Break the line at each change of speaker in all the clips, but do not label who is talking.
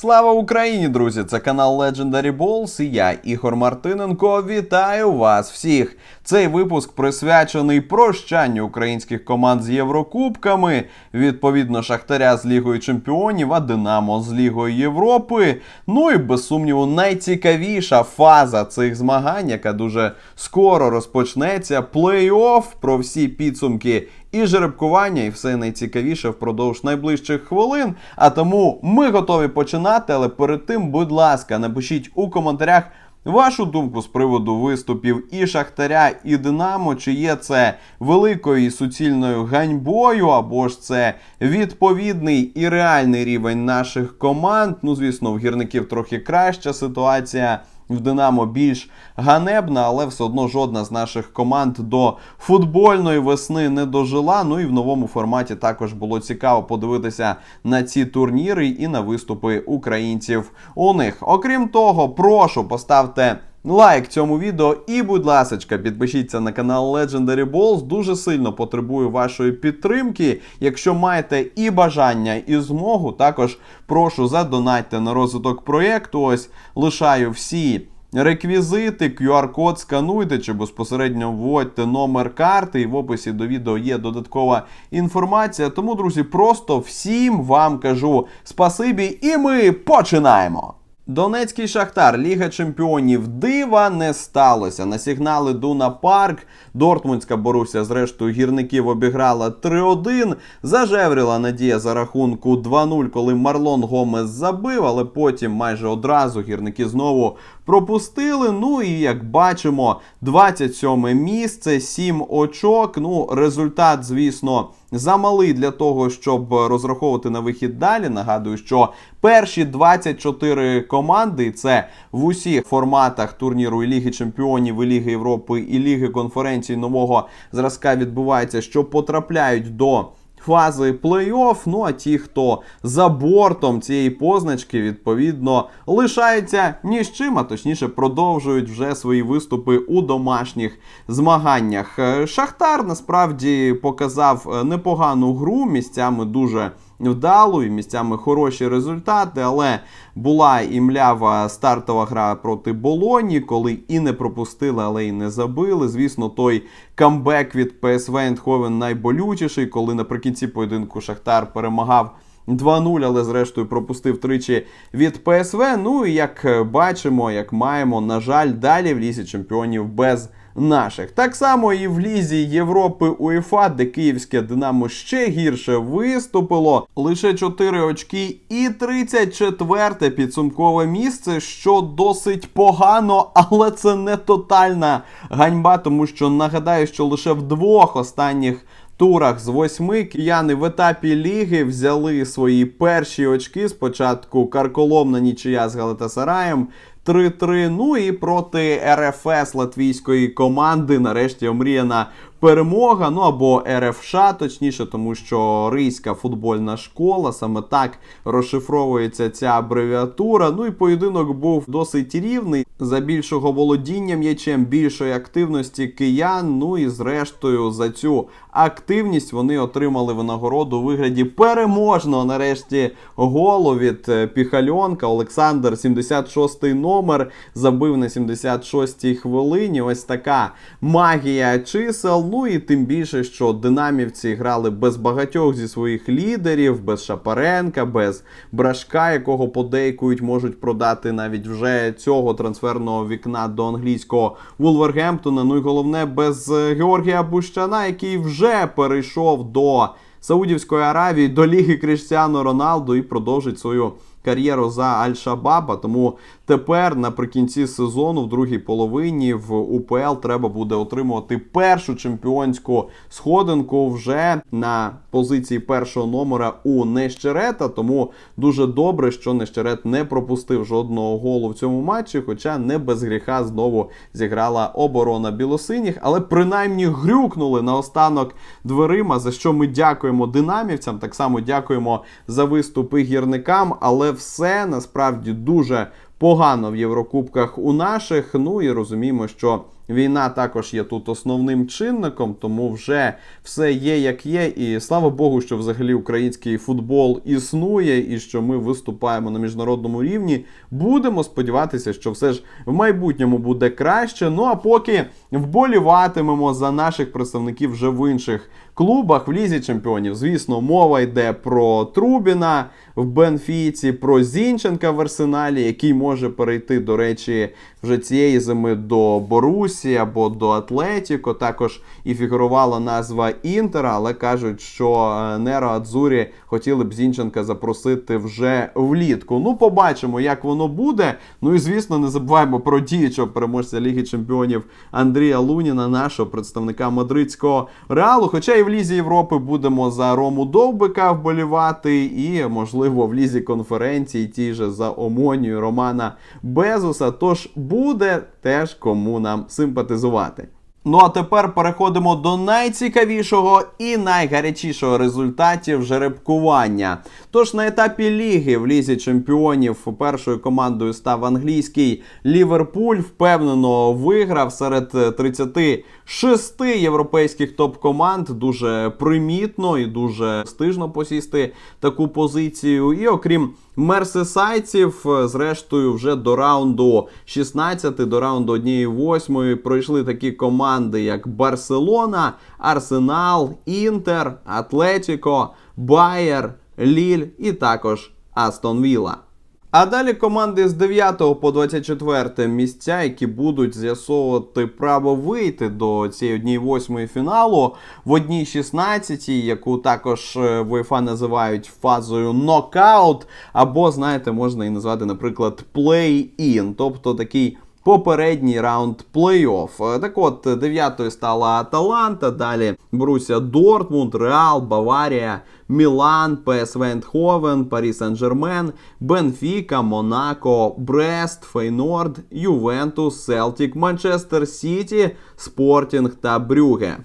Слава Україні, друзі! Це канал Legendary Balls і я, Ігор Мартиненко. Вітаю вас всіх! Цей випуск присвячений прощанню українських команд з Єврокубками, відповідно Шахтаря з Лігою Чемпіонів, а Динамо з Лігою Європи. Ну і без сумніву, найцікавіша фаза цих змагань, яка дуже скоро розпочнеться. Плей-офф про всі підсумки і жеребкування, і все найцікавіше впродовж найближчих хвилин. А тому ми готові починати. Але перед тим, будь ласка, напишіть у коментарях. Вашу думку з приводу виступів і Шахтаря, і Динамо, чи є це великою і суцільною ганьбою, або ж це відповідний і реальний рівень наших команд. Ну, звісно, в гірників трохи краща ситуація. В Динамо більш ганебна, але все одно жодна з наших команд до футбольної весни не дожила. Ну і в новому форматі також було цікаво подивитися на ці турніри і на виступи українців у них. Окрім того, прошу поставте. Лайк цьому відео і, будь ласка, підпишіться на канал Legendary Balls. Дуже сильно потребую вашої підтримки. Якщо маєте і бажання, і змогу, також прошу задонатьте на розвиток проєкту. Ось лишаю всі. Реквізити, QR-код скануйте чи безпосередньо вводьте номер карти, і в описі до відео є додаткова інформація. Тому, друзі, просто всім вам кажу спасибі, і ми починаємо! Донецький Шахтар, Ліга Чемпіонів дива не сталося. На сигнали Дуна Парк. Дортмундська Боруся, зрештою, гірників обіграла 3-1. Зажевріла надія за рахунку 2-0, коли Марлон Гомес забив, але потім майже одразу гірники знову пропустили. Ну і як бачимо, 27 місце, 7 очок. Ну, результат, звісно. Замалий для того, щоб розраховувати на вихід далі. Нагадую, що перші 24 команди, це в усіх форматах турніру і Ліги Чемпіонів, і Ліги Європи, і Ліги конференцій нового зразка відбувається, що потрапляють до. Фази плей-офф, ну а ті, хто за бортом цієї позначки, відповідно, лишаються ні з чим, а точніше продовжують вже свої виступи у домашніх змаганнях. Е, Шахтар насправді показав е, непогану гру, місцями дуже вдалу і місцями хороші результати, але була і млява стартова гра проти Болоні, коли і не пропустили, але і не забили. Звісно, той камбек від ПСВ Ендховен найболючіший, коли наприкінці поєдинку Шахтар перемагав. 2-0, але зрештою пропустив тричі від ПСВ. Ну і як бачимо, як маємо, на жаль, далі в лісі чемпіонів без наших. Так само і в лізі Європи УЄФА, де київське Динамо ще гірше виступило. Лише 4 очки і 34 підсумкове місце, що досить погано, але це не тотальна ганьба, тому що нагадаю, що лише в двох останніх. Турах з восьми кияни в етапі ліги взяли свої перші очки. Спочатку карколомна нічия з Галатасараєм, 3-3. Ну і проти РФС латвійської команди. Нарешті омріяна перемога. Ну або РФШ, точніше, тому що Рийська футбольна школа. Саме так розшифровується ця абревіатура. Ну і поєдинок був досить рівний. За більшого володіння м'ячем, більшої активності киян. Ну і зрештою за цю активність вони отримали винагороду у вигляді переможного нарешті голу від е, Піхальонка. Олександр, 76-й номер, забив на 76-й хвилині. Ось така магія чисел. Ну і тим більше, що динамівці грали без багатьох зі своїх лідерів, без Шапаренка, без Брашка, якого подейкують, можуть продати навіть вже цього трансферного вікна до англійського Вулвергемптона. Ну і головне, без е, Георгія Бущана, який вже перейшов до Саудівської Аравії, до Ліги Кріштіану Роналду і продовжить свою кар'єру за Аль-Шабаба. Тому тепер наприкінці сезону, в другій половині, в УПЛ треба буде отримувати першу чемпіонську сходинку вже на позиції першого номера у Нещерета. Тому дуже добре, що Нещерет не пропустив жодного голу в цьому матчі, хоча не без гріха знову зіграла оборона білосиніх, але принаймні грюкнули наостанок дверима, за що ми дякуємо динамівцям. Так само дякуємо за виступи гірникам, але все насправді дуже погано в Єврокубках у наших. Ну і розуміємо, що Війна також є тут основним чинником, тому вже все є як є. І слава Богу, що взагалі український футбол існує, і що ми виступаємо на міжнародному рівні. Будемо сподіватися, що все ж в майбутньому буде краще. Ну а поки вболіватимемо за наших представників вже в інших клубах в лізі чемпіонів. Звісно, мова йде про Трубіна в Бенфіці, про Зінченка в Арсеналі, який може перейти, до речі, вже цієї зими до Борусі або до Атлетіко. Також і фігурувала назва Інтера, але кажуть, що е, Неро Адзурі хотіли б Зінченка запросити вже влітку. Ну, побачимо, як воно буде. Ну і звісно, не забуваємо про діючого переможця Ліги Чемпіонів Андрія Луніна, нашого представника мадридського реалу. Хоча і в Лізі Європи будемо за Рому Довбика вболівати, і, можливо, в Лізі конференції ті же за Омонію Романа Безуса. Тож буде теж кому нам симпатизувати. Ну а тепер переходимо до найцікавішого і найгарячішого результатів жеребкування. Тож на етапі ліги в лізі чемпіонів першою командою став англійський Ліверпуль. Впевнено виграв серед 36 європейських топ-команд. Дуже примітно і дуже стижно посісти таку позицію. І окрім мерсесайців, зрештою, вже до раунду 16, до раунду 1-8 пройшли такі команди, як Барселона, Арсенал, Інтер, Атлетіко, Байер, Ліль і також Астон Вілла. А далі команди з 9 по 24 місця, які будуть з'ясовувати право вийти до цієї 1-8 фіналу в 1-16, яку також е, в УЄФА називають фазою нокаут, або, знаєте, можна і назвати, наприклад, плей-ін, тобто такий. Попередній раунд плей-офф. Так от, дев'ятою стала Аталанта, далі Бруся Дортмунд, Реал, Баварія, Мілан, ПСВ Ендховен, Парі Сен-Жермен, Бенфіка, Монако, Брест, Фейнорд, Ювентус, Селтік, Манчестер Сіті, Спортінг та Брюге.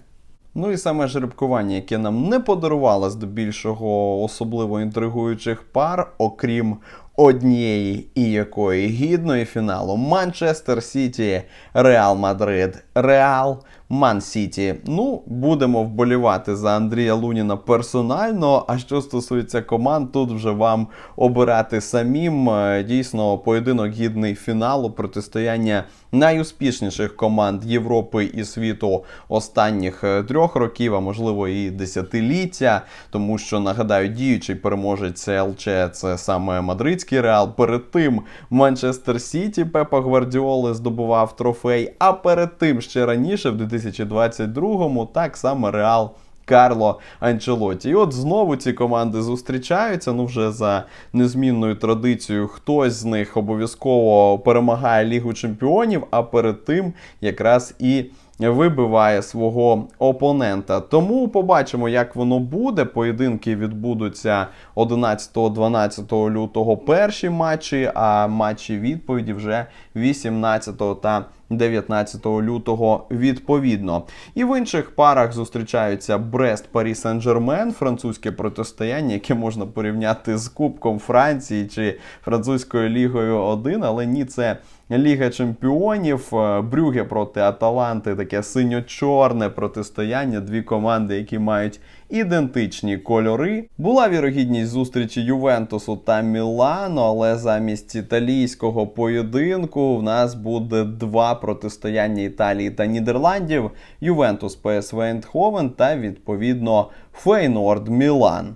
Ну і саме жеребкування, яке нам не подарувало здебільшого особливо інтригуючих пар, окрім однієї і якої гідної фіналу Манчестер Сіті, Реал Мадрид, Реал, Ман Сіті. Ну, будемо вболівати за Андрія Луніна персонально. А що стосується команд, тут вже вам обирати самим. Е, Дійсно, поєдинок гідний фіналу протистояння найуспішніших команд Європи і світу останніх е, трьох років, а можливо і десятиліття. Тому що нагадаю, діючий переможець ЛЧ це саме мадридський реал. Перед тим Манчестер Сіті Пепа Гвардіоли здобував трофей. А перед тим ще раніше, в 2022-му, так само Реал. Карло Анчелоті. І от знову ці команди зустрічаються. Ну, вже за незмінною традицією, хтось з них обов'язково перемагає Лігу Чемпіонів, а перед тим якраз і вибиває свого опонента. Тому побачимо, як воно буде. Поєдинки відбудуться 11-12 лютого перші матчі, а матчі відповіді вже 18 та 19 лютого відповідно. І в інших парах зустрічаються Брест Парі Сен-Жермен, французьке протистояння, яке можна порівняти з Кубком Франції чи французькою лігою 1, але ні, це Ліга Чемпіонів, е, Брюге проти Аталанти, таке синьо-чорне протистояння. Дві команди, які мають ідентичні кольори. Була вірогідність зустрічі Ювентусу та Мілану, але замість італійського поєдинку в нас буде два протистояння Італії та Нідерландів: Ювентус ПСВ Ейндховен та відповідно Фейнорд Мілан.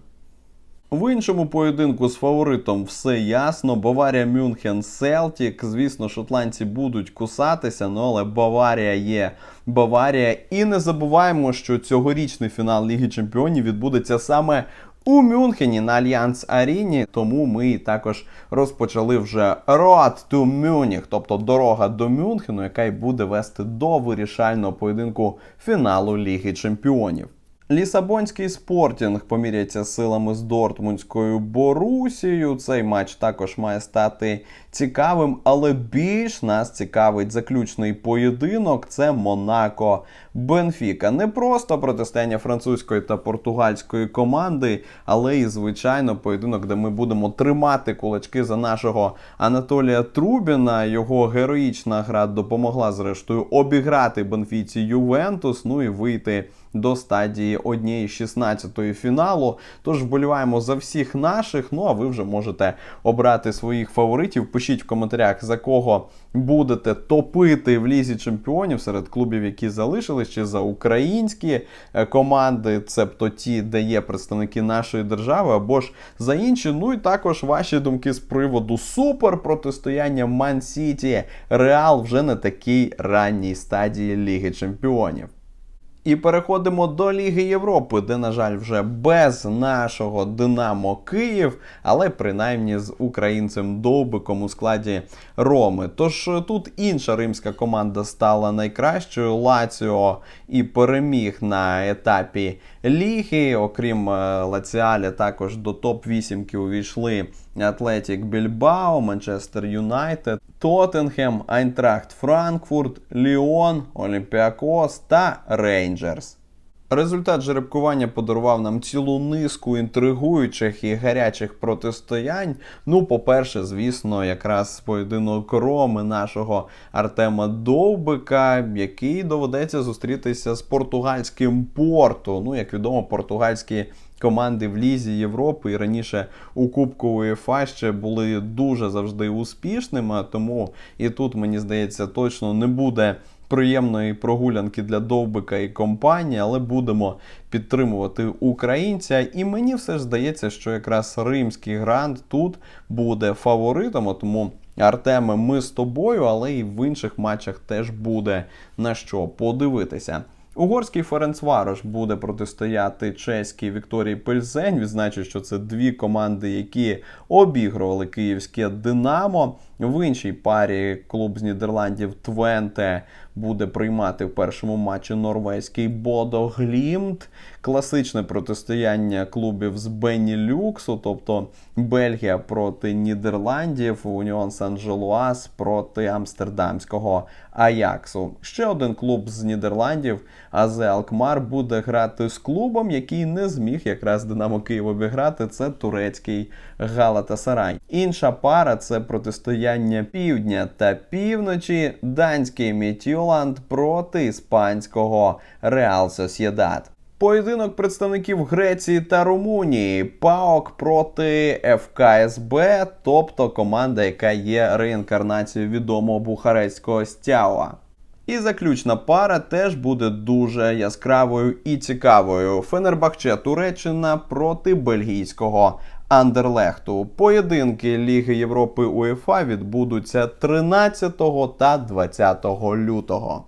В іншому поєдинку з фаворитом все ясно. Баварія Мюнхен Селтік. Звісно, шотландці будуть кусатися, ну але Баварія є Баварія. І не забуваємо, що цьогорічний фінал Ліги Чемпіонів відбудеться саме у Мюнхені на Альянс Аріні. Тому ми також розпочали вже Road to Munich, тобто дорога до Мюнхену, яка й буде вести до вирішального поєдинку фіналу Ліги Чемпіонів. Лісабонський спортінг поміряється силами з Дортмундською Борусією. Цей матч також має стати цікавим, але більш нас цікавить заключний поєдинок. Це Монако Бенфіка. Не просто протистояння французької та португальської команди, але і звичайно поєдинок, де ми будемо тримати кулачки за нашого Анатолія Трубіна. Його героїчна гра допомогла зрештою обіграти Бенфіці Ювентус. Ну і вийти до стадії однієї 16-ї фіналу. Тож вболіваємо за всіх наших. Ну а ви вже можете обрати своїх фаворитів. В коментарях, за кого будете топити в лізі чемпіонів серед клубів, які залишились, чи за українські е, команди, цебто ті, де є представники нашої держави, або ж за інші. Ну і також ваші думки з приводу супер протистояння Ман Сіті. Реал вже на такій ранній стадії Ліги Чемпіонів. І переходимо до Ліги Європи, де, на жаль, вже без нашого Динамо Київ, але принаймні з українцем Довбиком у складі Роми. Тож е, тут інша римська команда стала найкращою. Лаціо і переміг на етапі ліги. Окрім е, Лаціаля, також до топ-8 увійшли Атлетік Більбао, Манчестер Юнайтед, Тоттенхем, Айнтрахт Франкфурт, Ліон, Олімпіакос та Рейнджерс. Результат жеребкування подарував нам цілу низку інтригуючих і гарячих протистоянь. Ну, по-перше, звісно, якраз поєдинок Роми нашого Артема Довбика, який доведеться зустрітися з португальським порту. Ну, як відомо, португальські команди в Лізі Європи і раніше у Кубку УЄФА ще були дуже завжди успішними. Тому і тут, мені здається, точно не буде приємної прогулянки для Довбика і компанії, але будемо підтримувати українця. І мені все ж здається, що якраз римський грант тут буде фаворитом. Тому Артеме, ми з тобою, але і в інших матчах теж буде на що подивитися. Угорський Ференцварош буде протистояти чеській Вікторії Пельзень. Відзначу, що це дві команди, які обігрували київське Динамо. В іншій парі клуб з Нідерландів Твенте буде приймати в першому матчі норвезький Бодо Глімт. Класичне протистояння клубів з Бенні Люксу, тобто Бельгія проти Нідерландів, Уніон Сан-Желуас проти Амстердамського Аяксу. Ще один клуб з Нідерландів, АЗ Алкмар, буде грати з клубом, який не зміг якраз Динамо Київ обіграти. Це турецький Галатасарай. Інша пара це протистояння півдня та півночі. Данський Мітюланд проти іспанського Реал Сосєдад. Поєдинок представників Греції та Румунії. ПАОК проти ФКСБ, тобто команда, яка є реінкарнацією відомого бухарестського стяуа. І заключна пара теж буде дуже яскравою і цікавою. Фенербахче Туреччина проти бельгійського Андерлехту. Поєдинки Ліги Європи УЄФА відбудуться 13 та 20 лютого.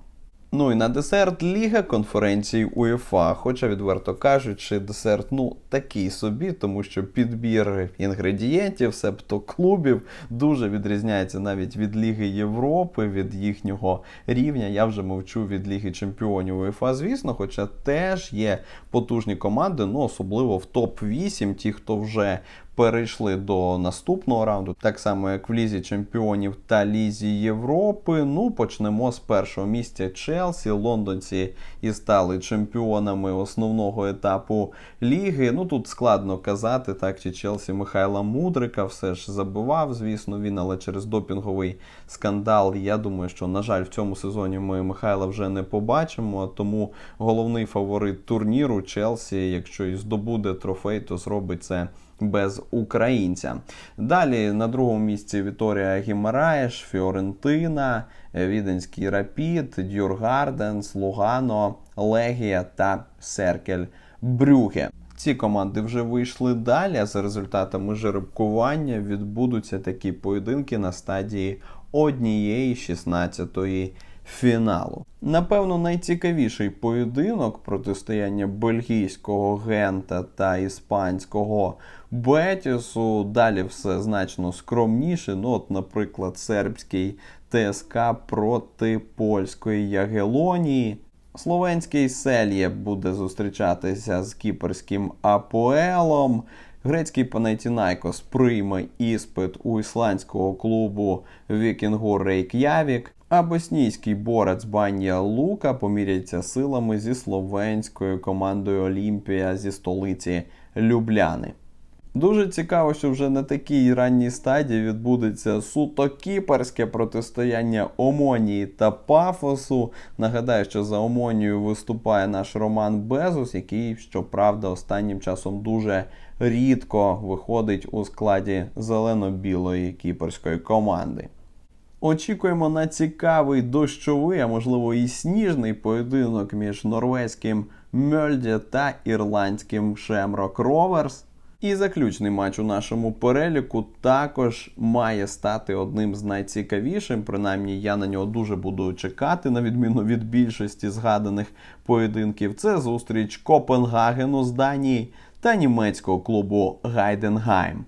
Ну і на десерт Ліга конференцій УЄФА. Хоча, відверто кажучи, десерт ну такий собі, тому що підбір інгредієнтів, себто клубів, дуже відрізняється навіть від Ліги Європи, від їхнього рівня. Я вже мовчу від Ліги Чемпіонів УЄФА, звісно, хоча теж є потужні команди, ну особливо в топ-8, ті, хто вже перейшли до наступного раунду, так само як в Лізі Чемпіонів та Лізі Європи. Ну, почнемо з першого місця Челсі. Лондонці і стали чемпіонами основного етапу ліги. Ну тут складно казати, так чи Челсі Михайла Мудрика все ж забивав, звісно, він, але через допінговий скандал. Я думаю, що, на жаль, в цьому сезоні ми Михайла вже не побачимо. Тому головний фаворит турніру Челсі, якщо і здобуде трофей, то зробить це без українця. Далі на другому місці Віторія Гімараєш, Фіорентина, Віденський Рапід, Дюргарденс, Лугано, Легія та Серкель Брюге. Ці команди вже вийшли далі. а За результатами жеребкування відбудуться такі поєдинки на стадії однієї 16-ї фіналу. Напевно, найцікавіший поєдинок протистояння бельгійського гента та іспанського Бетісу. Далі все значно скромніше. Ну, от, наприклад, сербський ТСК проти польської Ягелонії. Словенський Сельє буде зустрічатися з кіперським Апоелом. Грецький Панайтінайкос прийме іспит у ісландського клубу Вікінгу Рейк'явік. А боснійський борець Баня Лука поміряється силами зі словенською командою Олімпія зі столиці Любляни. Дуже цікаво, що вже на такій ранній стадії відбудеться суто кіперське протистояння Омонії та Пафосу. Нагадаю, що за Омонією виступає наш Роман Безус, який, щоправда, останнім часом дуже рідко виходить у складі зелено-білої кіперської команди. Очікуємо на цікавий дощовий, а можливо і сніжний поєдинок між норвезьким Мьольде та ірландським Шемрок Роверс. І заключний матч у нашому переліку також має стати одним з найцікавішим. Принаймні, я на нього дуже буду чекати, на відміну від більшості згаданих поєдинків. Це зустріч Копенгагену з Данії та німецького клубу Гайденгайм.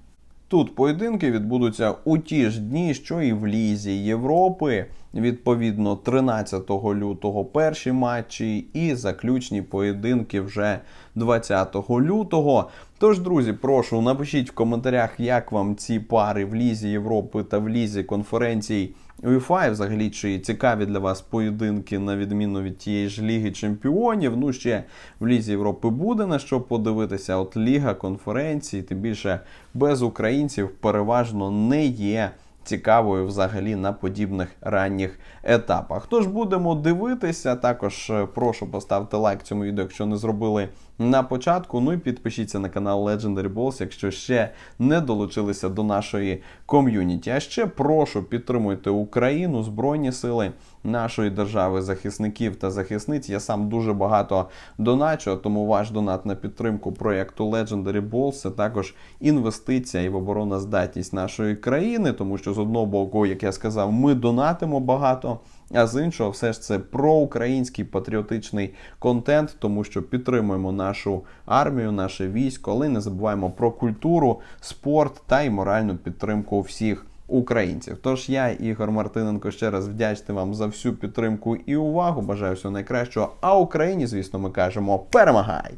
Тут поєдинки відбудуться у ті ж дні, що і в Лізі Європи. Відповідно, 13 лютого перші матчі і заключні поєдинки вже 20 лютого. Тож, друзі, прошу напишіть в коментарях, як вам ці пари в Лізі Європи та в Лізі конференцій UEFA, взагалі чи цікаві для вас поєдинки на відміну від тієї ж Ліги Чемпіонів. Ну ще в Лізі Європи буде на що подивитися. От Ліга конференцій, тим більше без українців переважно не є цікавою взагалі на подібних ранніх етапах. Тож будемо дивитися. Також е, прошу поставити лайк цьому відео, якщо не зробили на початку. Ну і підпишіться на канал Legendary Balls, якщо ще не долучилися до нашої ком'юніті. А ще прошу підтримуйте Україну, Збройні сили нашої держави, захисників та захисниць. Я сам дуже багато доначу, тому ваш донат на підтримку проєкту Legendary Balls це також інвестиція і в обороноздатність нашої країни, тому що з одного боку, як я сказав, ми донатимо багато. А з іншого, все ж це проукраїнський патріотичний контент, тому що підтримуємо нашу армію, наше військо, але не забуваємо про культуру, спорт та й моральну підтримку всіх українців. Тож я, Ігор Мартиненко, ще раз вдячний вам за всю підтримку і увагу. Бажаю всього найкращого. А Україні, звісно, ми кажемо перемагай!